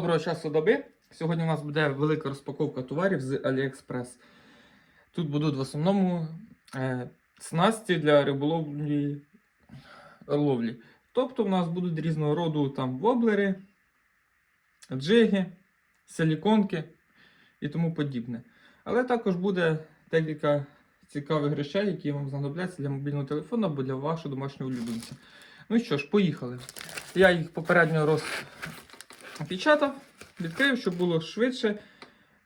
Доброго часу доби. Сьогодні у нас буде велика розпаковка товарів з AliExpress. Тут будуть в основному е, снасті для риболовлі ловлі. Тобто, в нас будуть різного роду там воблери, джиги, силіконки і тому подібне. Але також буде декілька цікавих речей, які вам знадобляться для мобільного телефону або для вашого домашнього улюбленця. Ну що ж, поїхали. Я їх попередньо розпечатав, відкрив, щоб було швидше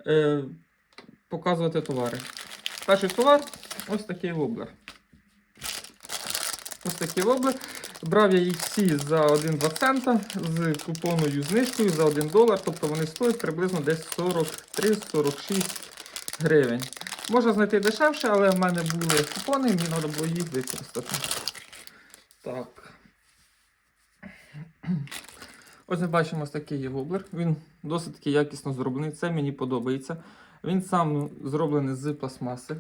е, показувати товари. Перший товар ось такий воблер. Ось такий воблер. Брав я їх всі за 1-2 цента з купонною знижкою за 1 долар, тобто вони стоять приблизно десь 43-46 гривень. Можна знайти дешевше, але в мене були купони, мені треба було їх використати. Так. Ось ми бачимо ось такий є воблер. Він досить таки якісно зроблений. Це мені подобається. Він сам зроблений з пластмаси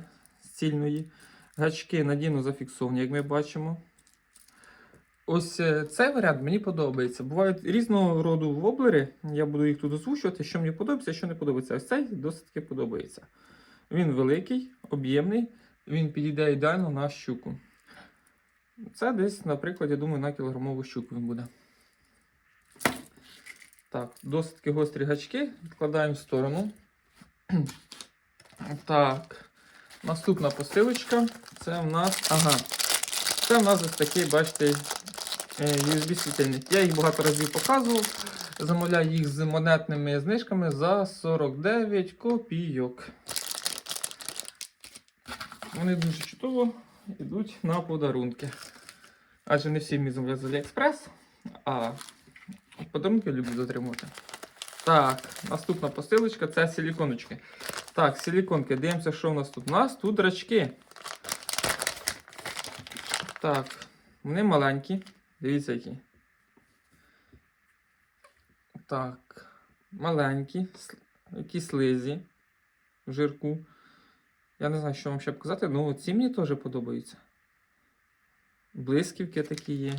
цільної. Гачки надійно зафіксовані, як ми бачимо. Ось е, цей варіант мені подобається. Бувають різного роду воблери. Я буду їх тут озвучувати, що мені подобається, що не подобається. Ось цей досить таки подобається. Він великий, об'ємний, він підійде ідеально на щуку. Це десь, наприклад, я думаю, на кілограмову щуку він буде. Так, досить таки гострі гачки. Відкладаємо в сторону. Так. Наступна посилочка. Це в нас. Ага. Це в нас ось такий, бачите, USB-світильник. Я їх багато разів показував. Замовляю їх з монетними знижками за 49 копійок. Вони дуже чудово йдуть на подарунки. Адже не всі мені замовляють з AliExpress, а подарунки люблю затримувати. Так, наступна посилочка це силіконочки. Так, силіконки. Дивимося, що у нас тут. У нас тут рачки. Так, вони маленькі. Дивіться, які. Так, маленькі, які слизі в жирку. Я не знаю, що вам ще показати, але ці мені теж подобаються. Блисківки такі є.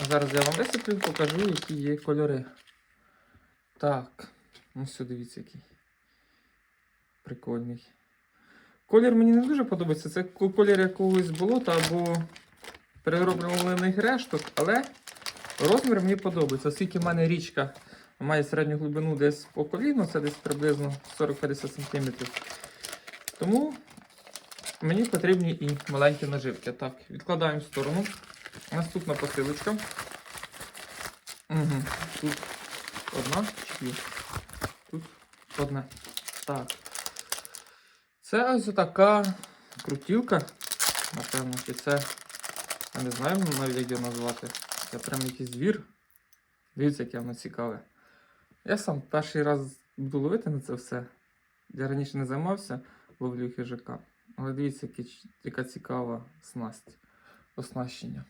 А Зараз я вам висиплю, покажу, які є кольори. Так, ну все, дивіться, який. Прикольний. Колір мені не дуже подобається. Це колір якогось болота або перероблених решток, але розмір мені подобається. Оскільки в мене річка має середню глибину десь по коліну, це десь приблизно 40-50 см. Тому мені потрібні і маленькі наживки. Так, відкладаємо в сторону. Наступна посилочка. Угу. Тут одна чи? Тут одна. Так. Це ось така крутілка. Напевно, чи це. Я не знаю навіть як його назвати. Це прям якийсь звір. Дивіться, яке воно цікаве. Я сам перший раз буду ловити на це все. Я раніше не займався ловлю хижака. Але дивіться, яка цікава снасть, оснащення.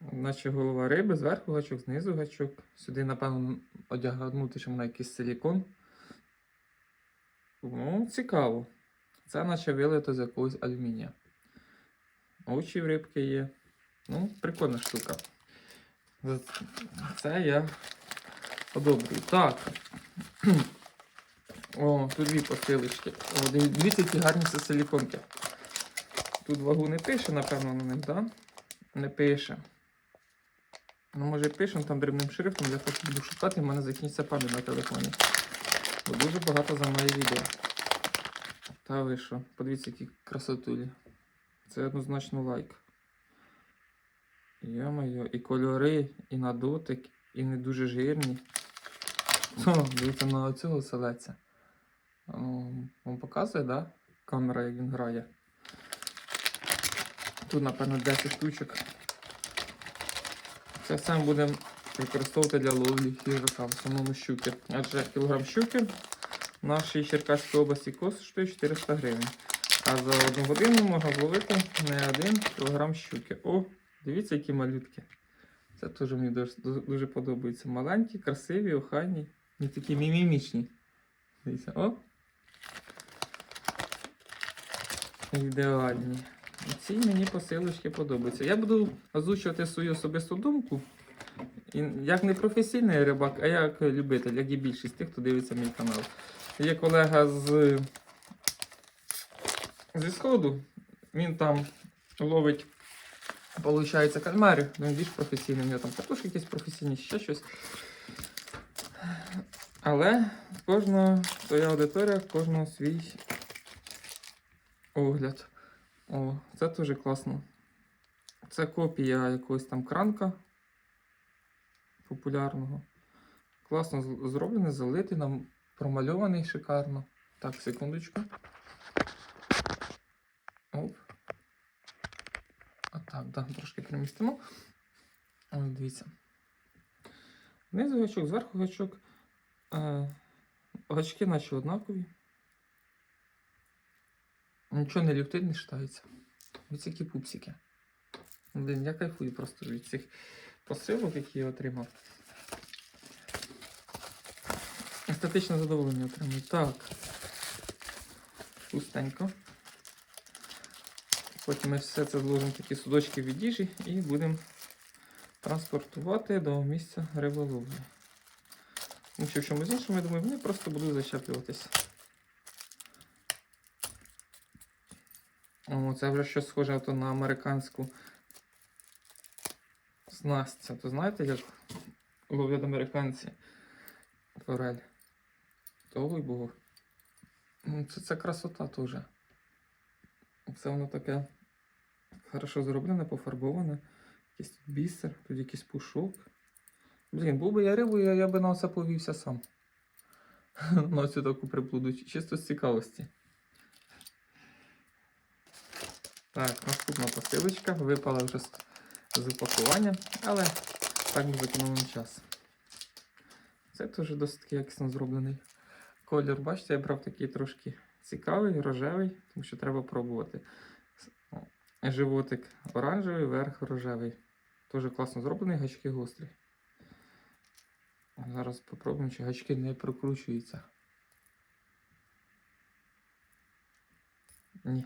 Наче голова риби, зверху гачок, знизу гачок. Сюди, напевно, одягнути ще на якийсь силікон. Ну, цікаво. Це наче вилито з якогось алюмінія. Очі в рибки є. Ну, прикольна штука. Це я одобрюю. Так. О, тут дві посилочки. О, дивіться, які гарні силіконки. Тут вагу не пише, напевно, на них, так? Не пише. Ну, може пише, там дрібним шрифтом, я так буду шукати, в мене закінчиться пам'ять на телефоні. Бо дуже багато займає відео. Та ви що? Подивіться, які красотулі. Це однозначно лайк. Йо-моє, і кольори, і на дотик, і не дуже жирні. О, дивіться на цього селеця. Вам показує, да? Камера, як він грає. Тут, напевно, 10 штучок. Все ми будемо використовувати для ловлі хижака, в основному щуки. Адже кілограм щуки в нашій Черкаській області коштує 400 гривень. А за одну годину можна зловити не один кілограм щуки. О, дивіться, які малютки. Це теж мені дуже, дуже подобається. Маленькі, красиві, охайні. Не такі мімімічні. Дивіться, о. Ідеальні. Ці мені посилочки подобаються. Я буду озвучувати свою особисту думку як не професійний рибак, а як любитель, як і більшість тих, хто дивиться мій канал. Є колега з зі сходу, він там ловить, виходить, кальмарів, він більш професійний, у нього там катушки якісь професійні, ще щось. Але в кожного своя аудиторія, кожного свій огляд. О, це дуже класно. Це копія якогось там кранка популярного. Класно зроблений, залитий, нам промальований шикарно. Так, секундочку. Оп. А так, да, трошки перемістимо. Ой, дивіться. Знизу гачок, зверху гачок. Е, гачки наче однакові. Нічого не люфтить, не штається. Ось які пупсики. Блін, я кайфую просто від цих посилок, які я отримав. Естетичне задоволення отримую. Так. Пустенько. Потім ми все це зложимо такі судочки від їжі і будемо транспортувати до місця риболовлі. Тому що в чомусь іншому, я думаю, вони просто будуть зачеплюватися. Це вже щось схоже ото на американську снасть. Це То знаєте, як ловлять американці форель? Ой богу. Ну, Це, це красота теж. Це воно таке хорошо зроблене, пофарбоване. Якийсь тут бісер, тут якийсь пушок. Блін, був би я рибою, я, я би на це повівся сам. на цю таку приплуду, чисто з цікавості. Так, наступна посилочка. Випала вже з, упакування, але так ми зекономимо час. Це теж досить якісно зроблений. Колір, бачите, я брав такий трошки цікавий, рожевий, тому що треба пробувати. Животик оранжевий, верх рожевий. Теж класно зроблений, гачки гострі. Зараз спробуємо, чи гачки не прокручуються. Ні.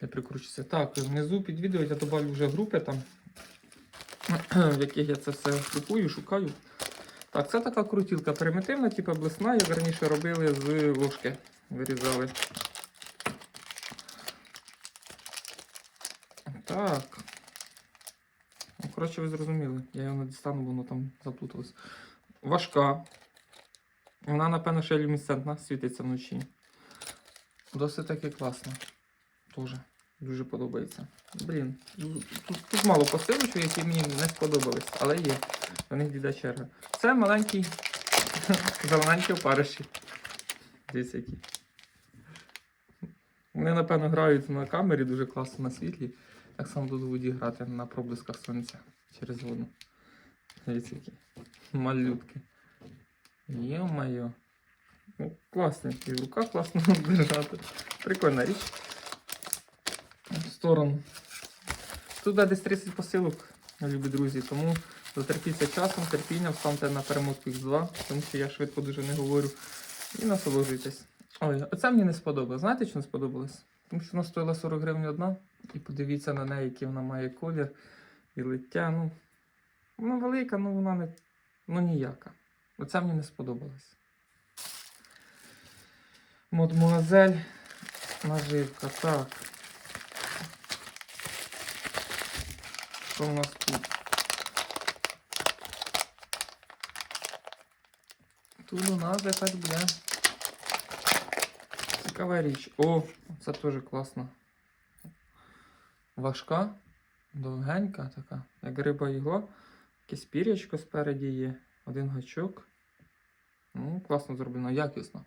Не прикручується. Так, внизу під відео я добавлю вже групи там, в яких я це все шукую, шукаю. Так, це така крутілка примітивна, типу блесна, як раніше робили з ложки. Вирізали. Так. Ну, коротше, ви зрозуміли. Я його не дістану, воно там заплуталось. Важка. Вона, напевно, ще люмісцентна, світиться вночі. Досить таки класно. Тоже. Дуже подобається. Блін, ну, тут, тут мало посилочок, які мені не сподобались, але є. До них діда черга. Це маленький зелененькі опариші. Дивіться які. Вони, напевно, грають на камері дуже класно на світлі. Так само тут будуть грати на проблисках сонця через воду. Дивіться які. Малютки. Йо-моє. Ну, класні, і в руках класно держати. Прикольна річ. В сторону. Тут буде десь 30 посилок, любі друзі, тому дотерпіться часом, терпіння, встаньте на перемотку X2, тому що я швидко дуже не говорю. І насолоджуйтесь. Ой, оце мені не сподобалось. Знаєте, що сподобалось? Тому що вона стоїла 40 гривень одна. І подивіться на неї, який вона має колір і лиття. Ну, вона велика, ну вона не ну, ніяка. Оце мені не сподобалось. Мадмуазель наживка. Так. Що у нас тут? Тут у нас якась буде. Цікава річ. О, це теж класно. Важка, довгенька така, як риба ігла. Якесь пірячко спереді є. Один гачок. Ну, класно зроблено, якісно.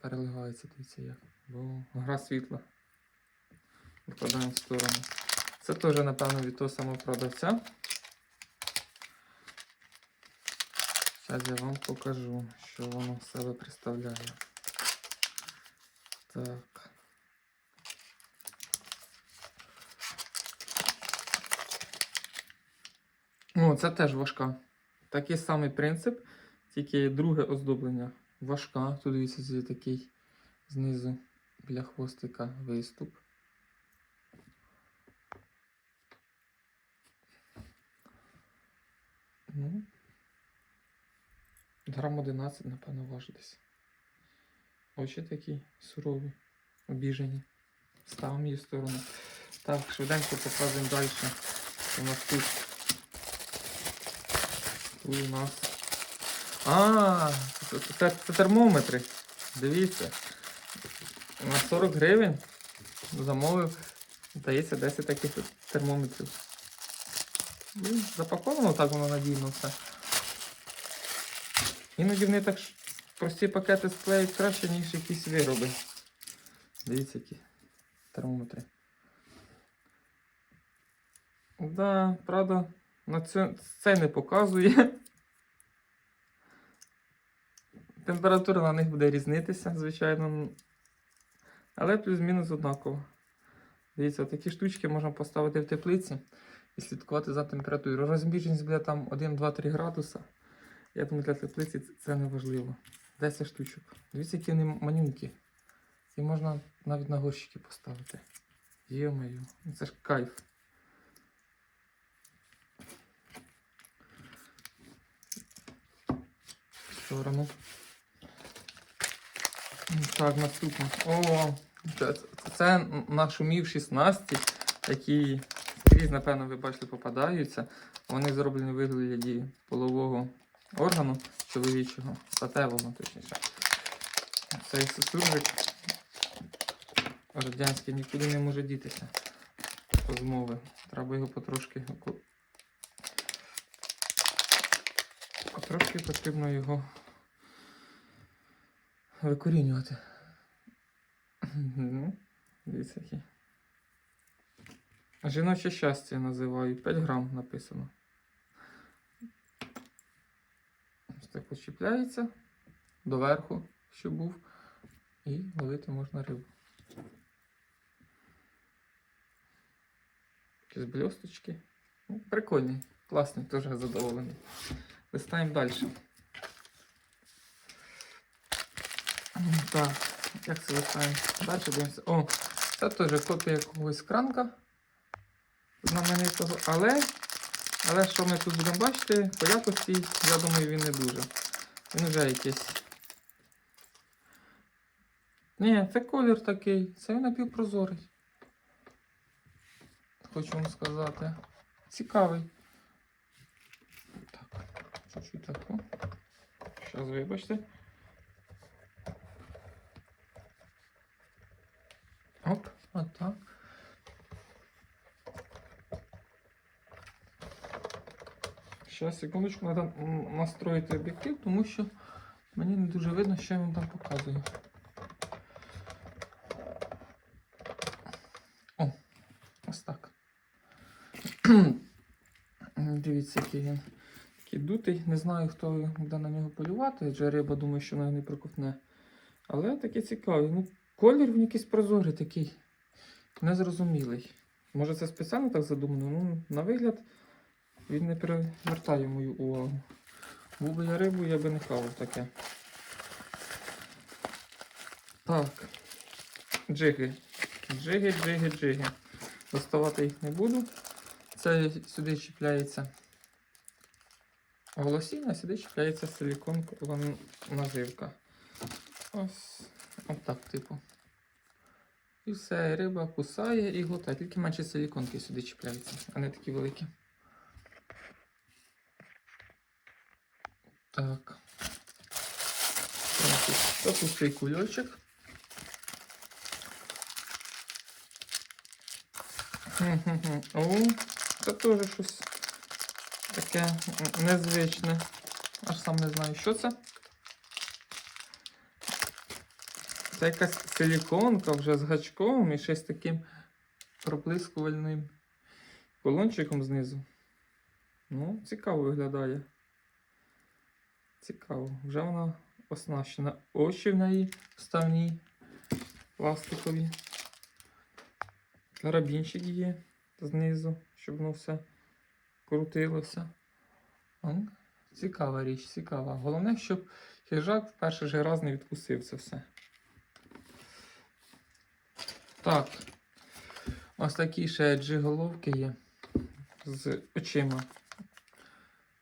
Переливається, дивіться як. Бо гра світла. Викладаємо в сторону. Це теж, напевно, від того самого продавця. Зараз я вам покажу, що воно з себе представляє. Так. О, це теж важка. Такий самий принцип, тільки друге оздоблення. Важка. Тут дивіться, такий знизу біля хвостика виступ. Ну, грам 11, напевно, важить десь. Очі такі сурові, обіжені. Ставимо її в сторону. Так, швиденько показуємо далі. У нас тут. Тут у нас. А, це, це, це термометри. Дивіться. На 40 гривень замовив, здається, 10 таких термометрів. Ну, запаковано так воно надійно все. Іноді вони так прості пакети склеють краще, ніж якісь вироби. Дивіться, які термометри. Да, правда, на це, це не показує. Температура на них буде різнитися, звичайно. Але плюс-мінус однаково. Дивіться, такі штучки можна поставити в теплиці і слідкувати за температурою. Розміжність буде там 1, 2, 3 градуса. Я думаю, для теплиці це- не важливо. 10 штучок. Дивіться, які вони манюнькі. І можна навіть на горщики поставити. Йо-моє, ну це ж кайф. В сторону. Так, наступне. О, це, це нашумівші снасті, які скрізь, напевно, ви бачили, попадаються. Вони зроблені в вигляді полового органу чоловічого, статевого, точніше. Цей суржик радянський нікуди не може дітися по змови. Треба його потрошки. Потрошки потрібно його викорінювати. Ну, Дивіться. Жіноче щастя називаю. 5 грам написано. Ось так почіпляється доверху, що був. І ловити можна рибу. Якісь блісточки. Ну, прикольні, класні, теж задоволений. Листаємо далі. Так, як це листаємо? Далі дивимося. О, це теж копія якогось кранка знаменитого, але, але що ми тут будемо бачити, по якості, я думаю, він не дуже. Він вже якийсь. Ні, це колір такий, це він напівпрозорий. Хочу вам сказати. Цікавий. Так, чуть-чуть так. Щас вибачте. Оп, отак. Зараз, секундочку, треба настроїти об'єктив, тому що мені не дуже видно, що він там показує. О, ось так. Дивіться, який він такий дутий. Не знаю, хто буде на нього полювати, адже риба думаю, що вона не проковтне. Але такий цікавий. Ну, колір він якийсь прозорий такий. Незрозумілий. Може це спеціально так задумано? Ну, на вигляд він не привертає мою увагу. Був би я рибу, я би не хавав таке. Так. Джиги. Джиги, джиги, джиги. Доставати їх не буду. Це сюди чіпляється голосіння, а сюди чіпляється силіконкова наживка. Ось отак, типу. І все, риба кусає і глотає. Тільки менше силіконки сюди чіпляються, а не такі великі. Так. Це пустий кульочок. О, це теж щось таке незвичне. Аж сам не знаю, що це. Це якась силіконка вже з гачком і з таким проблискувальним колончиком знизу. Ну, цікаво виглядає. Цікаво. Вже вона оснащена. Очі в неї вставні, пластикові. Карабінчик є знизу, щоб воно все крутилося. Цікава річ, цікава. Головне, щоб хижак в перший же раз не відкусив це все. Так. Ось такі ще джиголовки є з очима.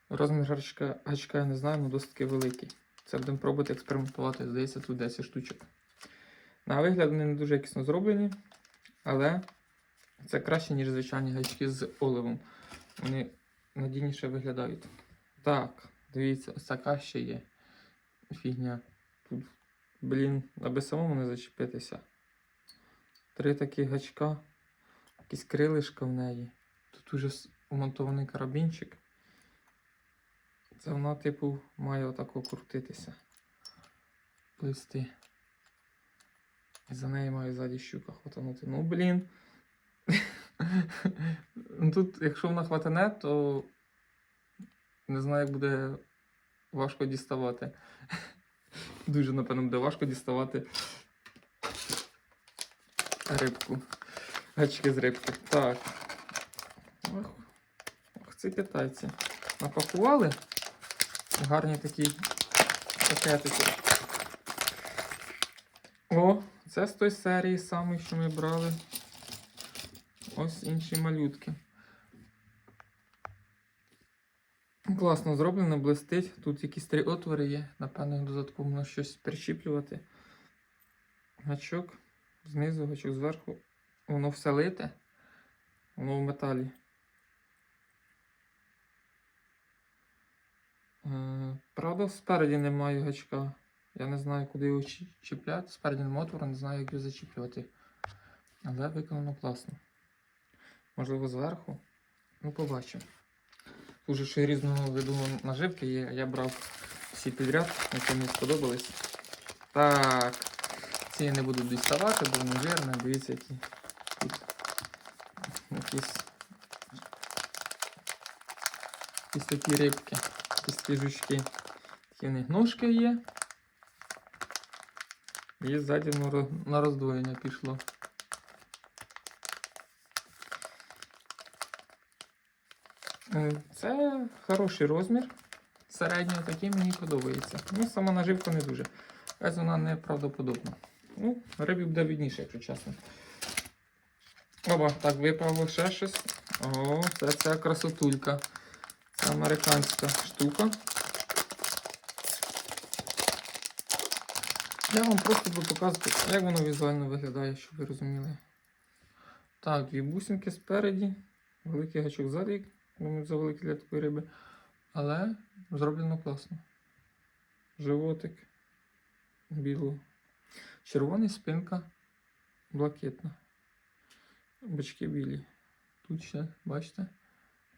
Розмір гачка, гачка я не знаю, але досить таки великий. Це будемо пробувати експериментувати. Здається, тут 10 штучок. На вигляд вони не дуже якісно зроблені, але це краще, ніж звичайні гачки з оливом. Вони надійніше виглядають. Так, дивіться, ось така ще є фігня. Тут, блін, аби самому не зачепитися. Три такі гачка, якісь крилишка в неї. Тут уже вмонтований карабінчик. Це вона, типу, має отако крутитися. Плисти. І за нею має ззаді щука хватанути. Ну, блін. Ну, Тут, якщо вона хватане, то не знаю, як буде важко діставати. Дуже, напевно, буде важко діставати рибку. Гачки з рибки. Так. Ох, ох ці китайці. Напакували. Гарні такі пакетики. О, це з той серії самий, що ми брали. Ось інші малютки. Класно зроблено, блистить. Тут якісь три отвори є. Напевно, додатково можна щось прищіплювати. Гачок знизу, гачок зверху. Воно все лите. Воно в металі. Правда, спереді немає гачка. Я не знаю, куди його чіпляти. Спереді отвору, не знаю, як його зачіплювати. Але виконано класно. Можливо, зверху. Ну, побачимо. Тут же ще різного виду наживки є. Я брав всі підряд, які мені сподобались. Так. Ці я не буду діставати, бо вони жирні. Дивіться, які тут якісь, якісь такі рибки, якісь такі жучки. Такі них ножки є. І ззаді на роздвоєння пішло. Е, Це хороший розмір. Середній такий мені подобається. Ну, сама наживка не дуже. Ось вона неправдоподобна. Ну, рибі буде відніше, якщо чесно. Оба, так, випало ще щось. О, це ця красотулька. Американська штука. Я вам просто буду показувати, як воно візуально виглядає, щоб ви розуміли. Так, дві бусинки спереді, великий гачок ззаді, думаю, за великий для такої риби. Але зроблено класно. Животик біло. Червоний спинка блакитна. Бочки білі. Тут ще, бачите,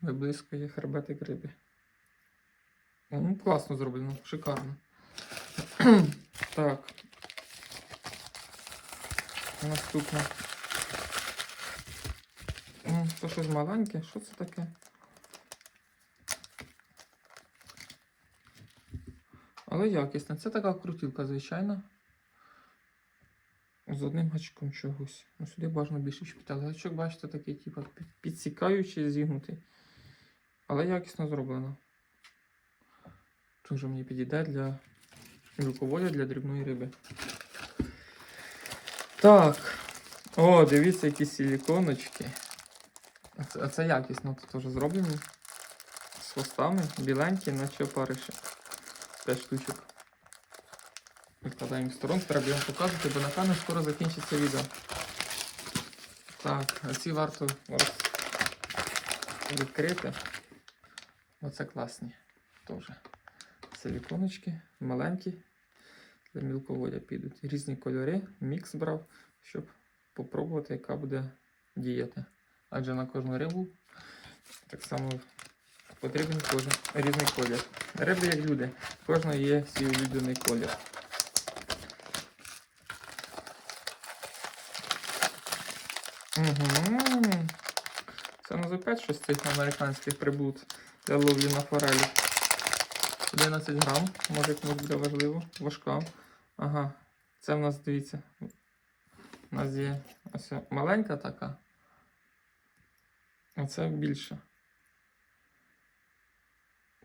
виблискує хребетик риби. Ну, класно зроблено, шикарно. так. Наступне. То щось маленьке, що це таке? Але якісне. Це така крутілка, звичайно. З одним гачком чогось. Ну, сюди бажано більше. Але гачок, бачите, такий, типу, підсікаючий, зігнутий. Але якісно зроблено. Дуже мені підійде для мілководя, для дрібної риби. Так. О, дивіться, які силіконочки. А це, а це якісно тут теж зроблені. З хвостами, біленькі, наче опариші. 5 штучок. Відкладаємо в сторонку, треба вам показувати, бо напевно скоро закінчиться відео. Так, а ці варто відкрити. Оце класні. Теж. Силіконочки, маленькі. Для мілководя підуть. Різні кольори, мікс брав, щоб попробувати, яка буде діяти. Адже на кожну рибу так само потрібен кожен різний колір. Риби як люди. Кожного є свій улюблений колір. Угу. Це на опять щось з цих американських приблуд для ловлі на форелі. 11 грам, може комусь буде важливо. Важка. Ага. Це в нас, дивіться. У нас є ось маленька така. А це більша.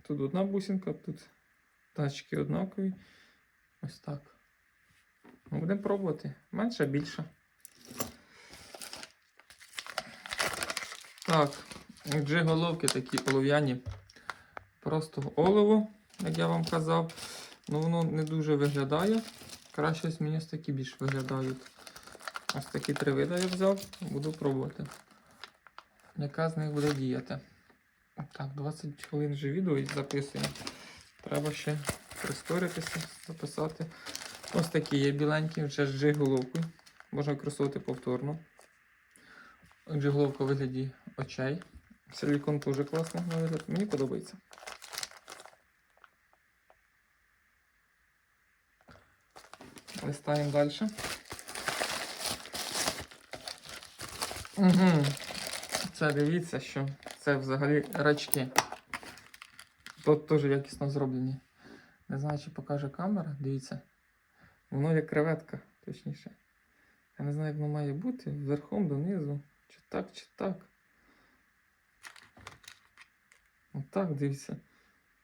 Тут одна бусинка, тут тачки однакові. Ось так. Будемо пробувати. Менше, більше. Так, джиголовки такі олов'яні. Просто олово, як я вам казав. Ну воно не дуже виглядає. Краще ось мені ось такі більш виглядають. Ось такі три види я взяв, буду пробувати. Яка з них буде діяти? Так, 20 хвилин вже відео і записуємо. Треба ще прискоритися, записати. Ось такі є біленькі, вже з джиголовкою. Можна використовувати повторно. Джиголовка у вигляді очей. Силікон теж класно на вигляд. Мені подобається. Листаємо далі. Угу. Це дивіться, що це взагалі рачки. Тут теж якісно зроблені. Не знаю, чи покаже камера, дивіться. Воно як креветка, точніше. Я не знаю, як воно має бути. Верхом донизу. Чи так, чи так. Отак, дивіться.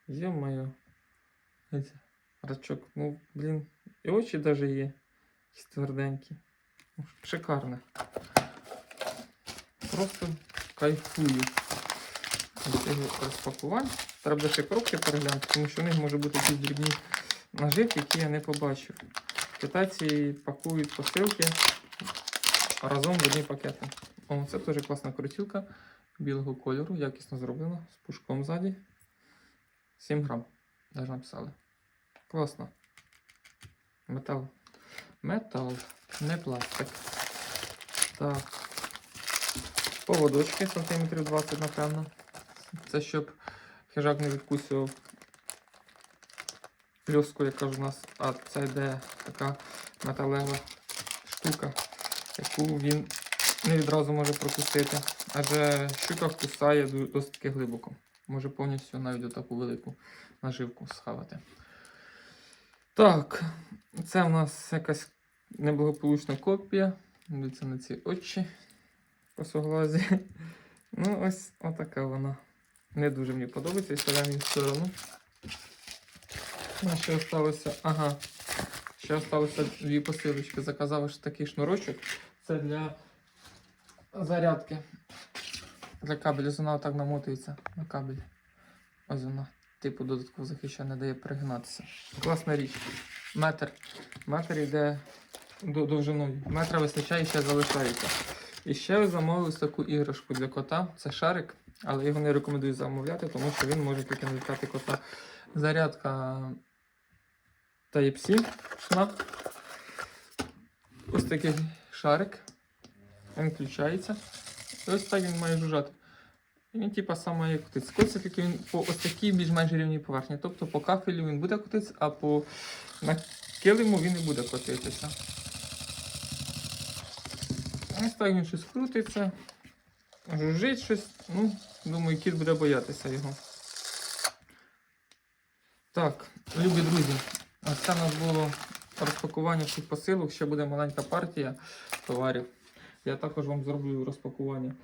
Йо-моє. Рачок. Ну, блін. І очі навіть є. Якісь тверденькі. Шикарне. Просто кайфую розпакувань. Треба ще коробки переглянути, тому що в них може бути якісь дрібні наживки, які я не побачив. Китайці пакують посилки разом в одні пакети. О, це теж класна крутілка білого кольору, якісно зроблена, з пушком ззаді. 7 грам. Навіть написали. Класно. Метал. Метал, не пластик. Так. Поводочки сантиметрів 20, напевно. Це щоб хижак не відкусював пльоску, яка ж у нас, а це йде така металева штука, яку він не відразу може пропустити. Адже щука вкусає ду- досить таки глибоко. Може повністю навіть отаку велику наживку схавати. Так, це в нас якась неблагополучна копія. Дивіться на ці очі косоглазі. Ну, ось отака вона. Не дуже мені подобається, відставляємо її в сторону. Ну, ще осталося. Ага. Ще осталося дві посилочки. Заказав ось такий шнурочок. Це для зарядки. Для кабелю. Вона отак намотується на кабель. Ось вона. Типу додатково захищає, не дає перегинатися. Класна річ. Метр. Метр йде до довжиною. Метра вистачає і ще залишається. І ще замовив таку іграшку для кота. Це шарик, але його не рекомендую замовляти, тому що він може тільки налякати кота. Зарядка Type-C. Ось такий шарик. Він включається. Ось так він має жужжати. Він типа саме як котиться. Котиться тільки він по ось такій більш-менш рівній поверхні. Тобто по кафелю він буде котитися, а по на килиму він не буде котитися. Ось так він щось крутиться, жужжить щось. Ну, думаю, кіт буде боятися його. Так, любі друзі, це в нас було розпакування всіх посилок. Ще буде маленька партія товарів. Я також вам зроблю розпакування.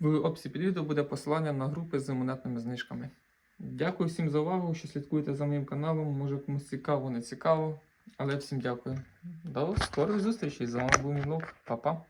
В описі під відео буде посилання на групи з монетними знижками. Дякую всім за увагу, що слідкуєте за моїм каналом. Може комусь цікаво, не цікаво. Але всім дякую. До скорих зустрічей. З вами був Мінок. Па-па.